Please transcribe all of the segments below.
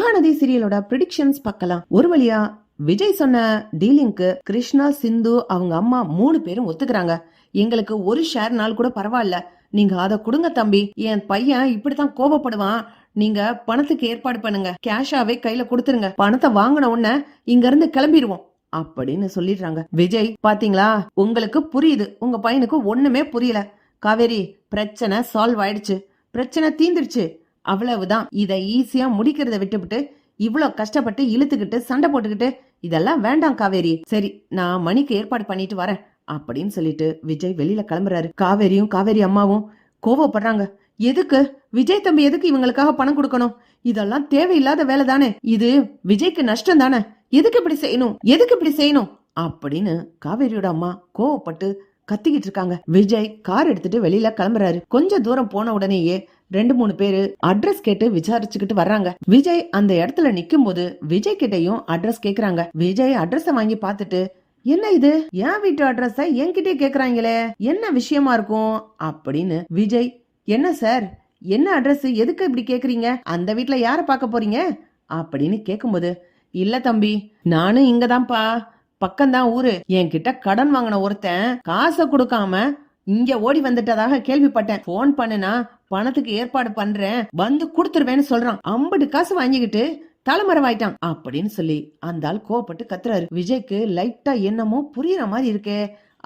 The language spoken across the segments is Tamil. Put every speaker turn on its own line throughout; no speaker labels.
மகாநதி சீரியலோட ப்ரிடிக்ஷன்ஸ் பார்க்கலாம். ஒரு வழியா விஜய் சொன்ன டீலிங்க்கு கிருஷ்ணா சிந்து அவங்க அம்மா மூணு பேரும் ஒத்துக்கிறாங்க. எங்களுக்கு ஒரு ஷேர் நாள் கூட பரவாயில்ல. நீங்க அதை கொடுங்க தம்பி. என் பையன் இப்படித்தான் கோபப்படுவான். நீங்க பணத்துக்கு ஏற்பாடு பண்ணுங்க. கேஷாவே கையில கொடுத்துருங்க. பணத்தை வாங்கின உடனே இங்க இருந்து கிளம்பிடுவோம். அப்படின்னு சொல்லிடுறாங்க. விஜய் பாத்தீங்களா? உங்களுக்கு புரியுது. உங்க பையனுக்கு ஒண்ணுமே புரியல. காவேரி பிரச்சனை சால்வ் ஆயிடுச்சு. பிரச்சனை தீந்துருச்சு. அவ்வளவுதான். இதை ஈஸியா முடிக்கிறத விட்டுவிட்டு இவ்வளோ கஷ்டப்பட்டு இழுத்துக்கிட்டு சண்டை போட்டுக்கிட்டு இதெல்லாம் வேண்டாம் காவேரி. சரி நான் மணிக்கு ஏற்பாடு பண்ணிட்டு வரேன் அப்படின்னு சொல்லிட்டு விஜய் வெளியில கிளம்புறாரு. காவேரியும் காவேரி அம்மாவும் கோவப்படுறாங்க. எதுக்கு? விஜய் தம்பி எதுக்கு இவங்களுக்காக பணம் கொடுக்கணும்? இதெல்லாம் தேவையில்லாத வேலை தானே. இது விஜய்க்கு நஷ்டம் தானே. எதுக்கு இப்படி செய்யணும்? எதுக்கு இப்படி செய்யணும்? அப்படின்னு காவேரியோட அம்மா கோவப்பட்டு கத்திக்கிட்டு இருக்காங்க. விஜய் கார் எடுத்துட்டு வெளியில கிளம்புறாரு. கொஞ்ச தூரம் போன உடனேயே ரெண்டு மூணு பேரு அட்ரஸ் கேட்டு விசாரிச்சுக்கிட்டு வர்றாங்க. விஜய் அந்த இடத்துல நிக்கும் போது விஜய் கிட்டையும் அட்ரஸ் கேக்குறாங்க. விஜய் அட்ரஸ வாங்கி பார்த்துட்டு என்ன இது? என் வீட்டு அட்ரஸ என்கிட்டயே கேக்குறாங்களே? என்ன விஷயமா இருக்கும்? அப்படின்னு விஜய் என்ன சார்? என்ன அட்ரஸ் எதுக்கு இப்படி கேக்குறீங்க? அந்த வீட்டுல யார பார்க்க போறீங்க? அப்படின்னு கேக்கும்போது இல்ல தம்பி நானும் இங்கதான்ப்பா. பக்கம்தான் ஊரு. என்கிட்ட கடன் வாங்கின ஒருத்தன் காசை கொடுக்காம இங்க ஓடி வந்துட்டதாக கேள்விப்பட்டேன். போன் பண்ணுனா பணத்துக்கு ஏற்பாடு பண்றேன் வந்து கொடுத்துருவேன்னு சொல்றான். ஐம்பது காசு வாங்கிக்கிட்டு தலைமறைவாயிட்டான் அப்படின்னு சொல்லி அந்த ஆள் கோவப்பட்டு கத்துறாரு. விஜய்க்கு லைட்டா என்னமோ புரியுற மாதிரி இருக்கே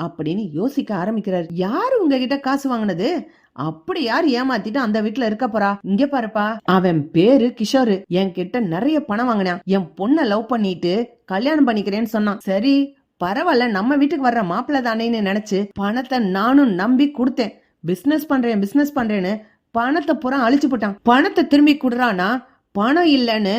அப்படின்னு யோசிக்க ஆரம்பிக்கிறாரு. யாரு உங்ககிட்ட காசு வாங்கினது? அப்படி யார் ஏமாத்திட்டு அந்த வீட்டுல இருக்க போறா? இங்க பாருப்பா. அவன் பேரு கிஷோரு. என்கிட்ட நிறைய பணம் வாங்கினான். என் பொண்ணை லவ் பண்ணிட்டு கல்யாணம் பண்ணிக்கிறேன்னு சொன்னான். சரி பரவாயில்ல நம்ம வீட்டுக்கு வர்ற மாப்பிள்ள தானேன்னு நினைச்சு பணத்தை நானும் நம்பி கொடுத்தேன். பிசினஸ் பண்றேன் பிசினஸ் பண்றேன்னு பணத்தை பூரா அழிச்சு போட்டான். பணத்தை திரும்பி குடுறானா பணம் இல்லைன்னு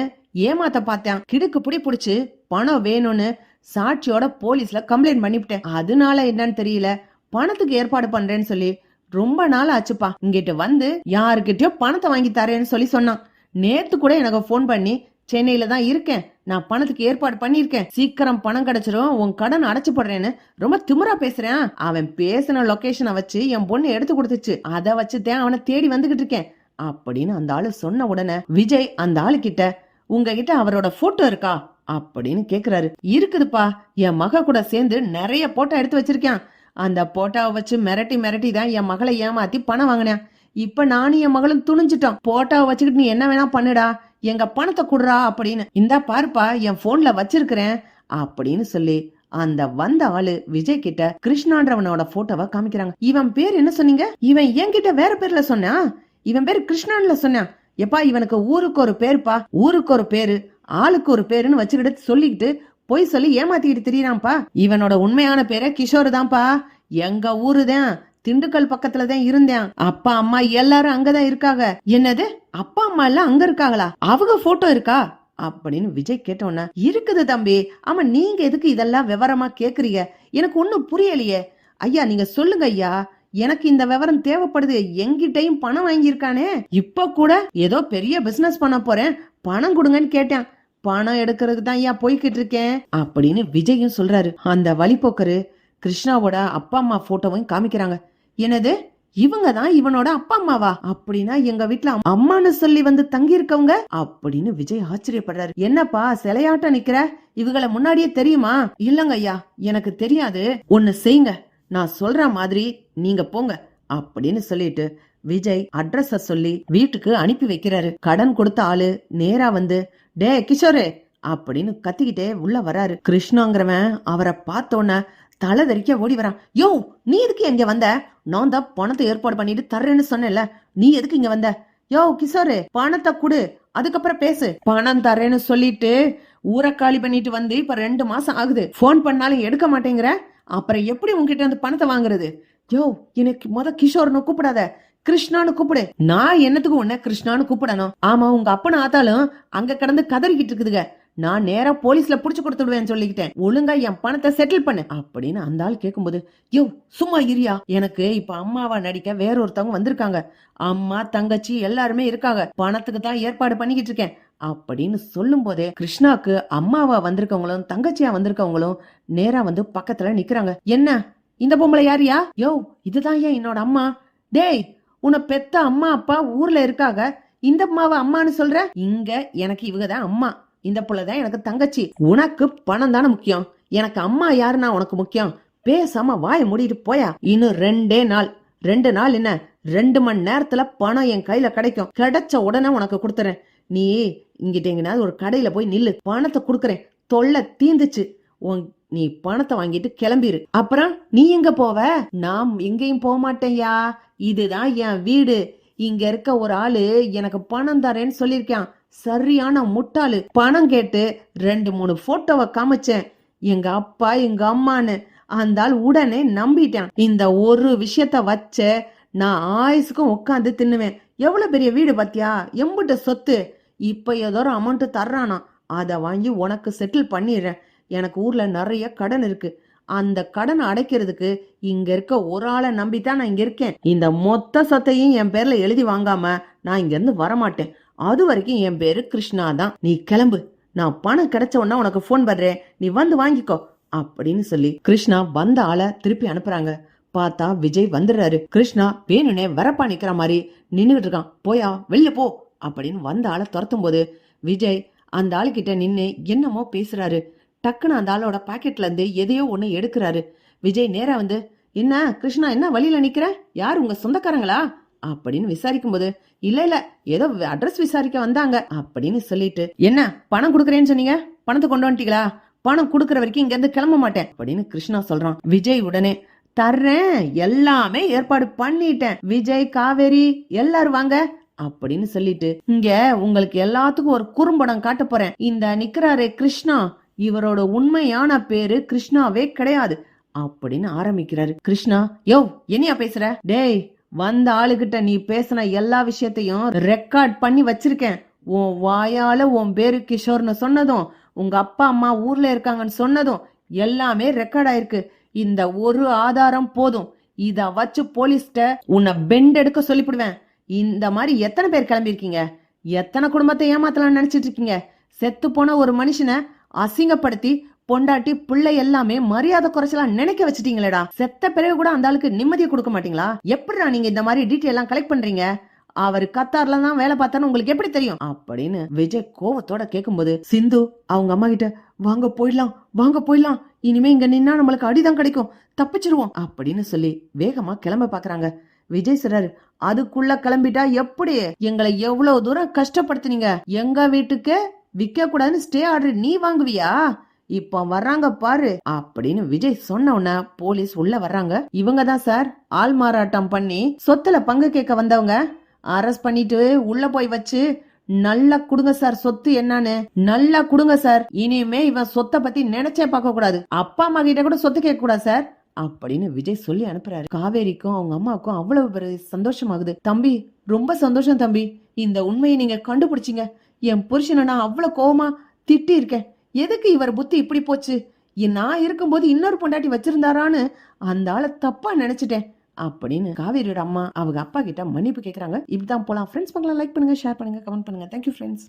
ஏமாத்த பார்த்தேன். கிடுக்கு பிடி பிடிச்சு பணம் வேணும்னு சாட்சியோட போலீஸ்ல கம்ப்ளைண்ட் பண்ணிவிட்டேன். அதனால என்னன்னு தெரியல. பணத்துக்கு ஏற்பாடு பண்றேன்னு சொல்லி ரொம்ப நாள் ஆச்சுப்பா. இங்கிட்ட வந்து யாருக்கிட்டயோ பணத்தை வாங்கி தரேன்னு சொல்லி சொன்னான். நேத்து கூட எனக்கு ஃபோன் பண்ணி சென்னையில தான் இருக்கேன். நான் பணத்துக்கு ஏற்பாடு பண்ணியிருக்கேன். சீக்கிரம் பணம் கிடைச்சிரும். உன் கடன் அடைச்சு போடுறேன்னு ரொம்ப திமிரா பேசுறேன். அவன் பேசின லொகேஷனை வச்சு என் பொண்ணு எடுத்து கொடுத்துச்சு. அதை வச்சுதான் அவனை தேடி வந்துகிட்டு இருக்கேன். அப்படின்னு அந்த ஆளு சொன்ன உடனே விஜய் அந்த ஆளு கிட்ட உங்ககிட்ட அவரோட போட்டோ இருக்கா? அப்படின்னு கேக்குறாரு. இருக்குதுப்பா. என் மக கூட சேர்ந்து நிறைய போட்டோ எடுத்து வச்சிருக்கேன். அந்த போட்டோவை வச்சு மிரட்டி மிரட்டி தான் என் மகளை ஏமாத்தி பணம் வாங்கினேன். இப்ப நானும் என் மகளும் துணிஞ்சிட்டோம். போட்டோவை வச்சுக்கிட்டு நீ என்ன வேணா பண்ணுடா. எங்க பணத்தை குடுறா அப்படின்னு இந்தா பாருப்பா என் போன்ல வச்சிருக்கிறேன் அப்படின்னு சொல்லி அந்த வந்த ஆளு விஜய் கிட்ட கிருஷ்ணான்றவனோட போட்டோவை காமிக்கிறாங்க. இவன் பேர் என்ன சொன்னீங்க? இவன் என்கிட்ட வேற பேர்ல சொன்னான் இவன் பேர் கிருஷ்ணான்ல சொன்னான் எப்பா இவனுக்கு ஊருக்கு ஒரு பேருப்பா? ஊருக்கு ஒரு பேரு ஆளுக்கு ஒரு பேருன்னு வச்சுக்கிட்டு சொல்லிக்கிட்டு பொய் சொல்லி ஏமாத்திக்கிட்டு தெரியறான்ப்பா. இவனோட உண்மையான பேரே கிஷோர் தான்ப்பா. எங்க ஊரு தான் திண்டுக்கல் பக்கத்துல தான் இருந்தேன். அப்பா அம்மா எல்லாரும் அங்கதான் இருக்காங்க. என்னது? அப்பா அம்மா எல்லாம் அங்க இருக்காங்களா? அவங்க போட்டோ இருக்கா? அப்படின்னு விஜய் கேட்டோன்ன இருக்குது தம்பி. ஆமா நீங்க எதுக்கு இதெல்லாம் விவரமா கேக்குறீங்க? எனக்கு ஒன்னும் புரியலையே. ஐயா நீங்க சொல்லுங்க ஐயா. எனக்கு இந்த விவரம் தேவைப்படுது. எங்கிட்டையும் பணம் வாங்கியிருக்கானே. இப்ப கூட ஏதோ பெரிய பிசினஸ் பண்ண போறேன். பணம் கொடுங்கன்னு கேட்டேன். பணம் எடுக்கிறதுக்கு தான் ஐயா போய்கிட்டு இருக்கேன் அப்படின்னு விஜயும் சொல்றாரு. அந்த வழிபோக்கரு கிருஷ்ணாவோட அப்பா அம்மா போட்டோவையும் காமிக்கிறாங்க. என்னது? இவங்க தான் இவனோட அப்பா அம்மாவா? அப்படின்னா எங்க வீட்டுல அம்மான்னு சொல்லி வந்து தங்கி இருக்கவங்க அப்படின்னு விஜய் ஆச்சரியப்படுறாரு. என்னப்பா சிலையாட்ட நிக்கிற? இவங்கள முன்னாடியே தெரியுமா? இல்லங்க ஐயா எனக்கு தெரியாது. ஒன்னு செய்யுங்க. நான் சொல்ற மாதிரி நீங்க போங்க அப்படின்னு சொல்லிட்டு விஜய் அட்ரஸ சொல்லி வீட்டுக்கு அனுப்பி வைக்கிறாரு. கடன் கொடுத்த ஆளு நேரா வந்து டே கிஷோரு அப்படின்னு கத்திக்கிட்டே உள்ள வராரு. கிருஷ்ணாங்கிறவன் அவரை பார்த்தோன்ன தலை தெறிக்க ஓடி வரான். யோ நீ எதுக்கு இங்க வந்த? நான் தான் பணத்தை ஏற்பாடு பண்ணிட்டு தர்றேன்னு சொன்னேன்ல. நீ எதுக்கு இங்க வந்த? யோ கிஷோரு பணத்தை குடு. அதுக்கப்புறம் பேசு. பணம் தரேன்னு சொல்லிட்டு ஊரை காலி பண்ணிட்டு வந்து இப்ப ரெண்டு மாசம் ஆகுது. ஃபோன் பண்ணாலும் எடுக்க மாட்டேங்கிற. அப்புறம் எப்படி உங்ககிட்ட இருந்து பணத்தை வாங்குறது? யோ எனக்கு முத கிஷோர்னு கூப்பிடாத. கிருஷ்ணான்னு கூப்பிடு. நான் என்னத்துக்கு உன்ன கிருஷ்ணான்னு கூப்பிடணும்? ஆமா உங்க அப்பனை ஆத்தாலும் அங்க கடந்து கதறிக்கிட்டு இருக்குதுங்க. நான் நேரா போலீஸ்ல புடிச்சு கொடுத்துடுவேன்னு சொல்லிக்கிட்டேன். ஒழுங்கா என் பணத்தை செட்டில் பண்ணு. அப்படின்னு அந்த ஆள் கேட்கும்போது யோ சும்மா இரியா எனக்கு இப்ப அம்மாவா நடிக்க வேற ஒருத்தவங்க வந்திருக்காங்க. அம்மா தங்கச்சி எல்லாருமே இருக்காங்க. பணத்துக்கு தான் ஏற்பாடு பண்ணிக்கிட்டு இருக்கேன். அப்படின்னு சொல்லும் போதே கிருஷ்ணாக்கு அம்மாவா வந்திருக்கவங்களும் தங்கச்சியா வந்திருக்கவங்களும் நேரா வந்து பக்கத்துல நிக்கிறாங்க. என்ன? இந்த பொம்பளை யாரியா யோ இதுதான் ஏன் என்னோட அம்மா? டேய் உன்னை பெத்த அம்மா அப்பா ஊர்ல இருக்காங்க. இந்த அம்மாவை அம்மான்னு சொல்ற? இங்க எனக்கு இவங்க தான் அம்மா. இந்த புள்ளதான் எனக்கு தங்கச்சி. உனக்கு பணம் தானே முக்கியம். எனக்கு அம்மா யாருன்னா உனக்கு முக்கியம். பேசாம வாய மூடிட்டு போயா. இன்னும் ரெண்டே நாள். ரெண்டு நாள் என்ன? ரெண்டு மணி நேரத்துல பணம் என் கையில கிடைக்கும். கிடைச்ச உடனே உனக்கு கொடுத்துறேன். நீ இங்கிட்ட எங்கனாவது ஒரு கடையில போய் நில்லு. பணத்தை கொடுக்குறேன். தொல்லை தீந்துச்சு. உன் நீ பணத்தை வாங்கிட்டு கிளம்பிரு. அப்புறம் நீ எங்க போவ? நான் எங்கேயும் போக மாட்டேயா இதுதான் என் வீடு. இங்க இருக்க ஒரு ஆளு எனக்கு பணம் தரேன்னு சொல்லியிருக்கான். சரியான முட்டாளு. பணம் கேட்டு ரெண்டு மூணு போட்டோவை காமிச்சேன். எங்க அப்பா எங்க அம்மான்னு. அந்த ஆள் உடனே நம்பிட்டான். இந்த ஒரு விஷயத்த வச்ச நான் ஆயுசுக்கும் உட்காந்து தின்னுவேன். எவ்வளவு பெரிய வீடு பாத்தியா? எம்புட்ட சொத்து. இப்ப ஏதோ ஒரு அமௌண்ட் தர்றானா அதை வாங்கி உனக்கு செட்டில் பண்ணிடுறேன். எனக்கு ஊர்ல நிறைய கடன் இருக்கு. அந்த கடனை அடைக்கிறதுக்கு இங்க இருக்க ஒரு ஆளை நம்பித்தான் நான் இங்க இருக்கேன். இந்த மொத்த சொத்தையும் என் பேர்ல எழுதி வாங்காம நான் இங்க இருந்து வரமாட்டேன். அது வரைக்கும் என் பேரு கிருஷ்ணா தான். நீ கிளம்பு. நான் பணம் கிடைச்ச உடனே உனக்கு ஃபோன் பண்றேன். நீ வந்து வாங்கிக்கோ. அப்படின்னு சொல்லி கிருஷ்ணா வந்த ஆளை திருப்பி அனுப்புறாங்க. பார்த்தா விஜய் வந்துடுறாரு. கிருஷ்ணா வேணுனே வரப்பா நிக்கிற மாதிரி நின்றுகிட்டு இருக்கான். போயா? வெளில போ. அப்படின்னு வந்த ஆளை துரத்தும் போது விஜய் அந்த ஆளுக்கிட்ட நின்று என்னமோ பேசுறாரு. டக்குன்னு அந்த ஆளோட பாக்கெட்ல இருந்து எதையோ ஒண்ணு எடுக்கிறாரு. விஜய் நேரா வந்து என்ன கிருஷ்ணா என்ன வழியில நிக்கிற? யார் உங்க சொந்தக்காரங்களா? அப்படின்னு விசாரிக்கும் போது இல்ல இல்ல ஏதோ அட்ரஸ் விசாரிக்க வந்தாங்க அப்படின்னு சொல்லிட்டு என்ன பணம் கொடுக்குறேன்னு சொன்னீங்க? பணத்தை கொண்டு வந்துட்டீங்களா? பணம் கொடுக்குற வரைக்கும் இங்க இருந்து கிளம்ப மாட்டேன் அப்படின்னு கிருஷ்ணா சொல்றான். விஜய் உடனே தர்றேன் எல்லாமே ஏற்பாடு பண்ணிட்டேன். விஜய் காவேரி எல்லாரும் வாங்க அப்படின்னு சொல்லிட்டு இங்க உங்களுக்கு எல்லாத்துக்கும் ஒரு குறும்படம் காட்ட போறேன். இந்த நிக்கிறாரே கிருஷ்ணா இவரோட உண்மையான பேரு கிருஷ்ணாவே கிடையாது அப்படின்னு ஆரம்பிக்கிறாரு. கிருஷ்ணா யோ என்னையா பேசுற? டேய் வந்த ஆளுகிட்ட நீ பேசின எல்லா விஷயத்தையும் ரெக்கார்ட் பண்ணி வச்சிருக்கேன். உன் வாயால உன் பேரு கிஷோர்னு சொன்னதும் உங்க அப்பா அம்மா ஊர்ல இருக்காங்கன்னு சொன்னதும் எல்லாமே ரெக்கார்ட் ஆயிருக்கு. இந்த ஒரு ஆதாரம் போதும். இத வச்சு போலீஸ்ட உன்னை பெண்ட் எடுக்க சொல்லிவிடுவேன். இந்த மாதிரி எத்தனை பேர் கிளம்பியிருக்கீங்க? எத்தனை குடும்பத்தை ஏமாத்தலாம்னு நினைச்சிட்டு இருக்கீங்க? செத்து போன ஒரு மனுஷனை அசிங்கப்படுத்தி பொண்டாட்டி பிள்ளை எல்லாமே மரியாதை குறைச்சலாம் நினைக்க வச்சிட்டீங்களேடா. செத்த பிறகு கூட அந்த ஆளுக்கு நிம்மதியை கொடுக்க மாட்டீங்களா? எப்படிடா நீங்க இந்த மாதிரி டீட்டெயில் எல்லாம் கலெக்ட் பண்றீங்க? அவர் கத்தார்ல தான் வேலை பார்த்தான்னு உங்களுக்கு எப்படி தெரியும்? அப்படின்னு விஜய் கோவத்தோட கேட்கும்போது சிந்து அவங்க அம்மா கிட்ட வாங்க போயிடலாம் வாங்க போயிடலாம். இனிமே இங்க நின்னா நம்மளுக்கு அடிதான் கிடைக்கும். தப்பிச்சிருவோம். அப்படின்னு சொல்லி வேகமா கிளம்ப பாக்குறாங்க. விஜய் சிறர் அதுக்குள்ள கிளம்பிட்டா எப்படி? எங்களை எவ்வளவு தூரம் கஷ்டப்படுத்துனீங்க? எங்க வீட்டுக்கு விற்க கூடாதுன்னு ஸ்டே ஆர்டர் நீ வாங்குவியா? இப்ப வர்றாங்க பாரு அப்படின்னு விஜய் சொன்ன உடனே போலீஸ் உள்ள வர்றாங்க. இவங்க தான் சார் ஆள் மாறாட்டம் பண்ணி சொத்துல பங்கு கேட்க வந்தவங்க. அரெஸ்ட் பண்ணிட்டு உள்ள போய் வச்சு நல்லா குடுங்க சார் சொத்து என்னன்னு. நல்லா குடுங்க சார் இனிமே இவன் சொத்தை பத்தி நினைச்சே பார்க்க கூடாது. அப்பா அம்மா கிட்ட கூட சொத்து கேட்க கூடாது சார் அப்படின்னு விஜய் சொல்லி அனுப்புறாரு. காவேரிக்கும் அவங்க அம்மாவுக்கும் அவ்வளவு பெரிய சந்தோஷமாகுது. தம்பி ரொம்ப சந்தோஷம் தம்பி. இந்த உண்மையை நீங்க கண்டுபிடிச்சிங்க. என் புருஷனை நான் அவ்வளவு கோவமா திட்டி இருக்கேன் எதுக்கு இவர் புத்தி இப்படி போச்சு? நான் இருக்கும்போது இன்னொரு பொண்டாட்டி வச்சிருந்தாரான்னு அந்த ஆளை தப்பா நினைச்சிட்டேன் அப்படின்னு காவேரியோட அம்மா அவங்க அப்பா கிட்ட மன்னிப்பு கேட்கறாங்க இப்படிதான் போலாம். ஃப்ரெண்ட்ஸ் பண்ணலாம் லைக் பண்ணுங்க ஷேர் பண்ணுங்க கமெண்ட் பண்ணுங்க. Thank you friends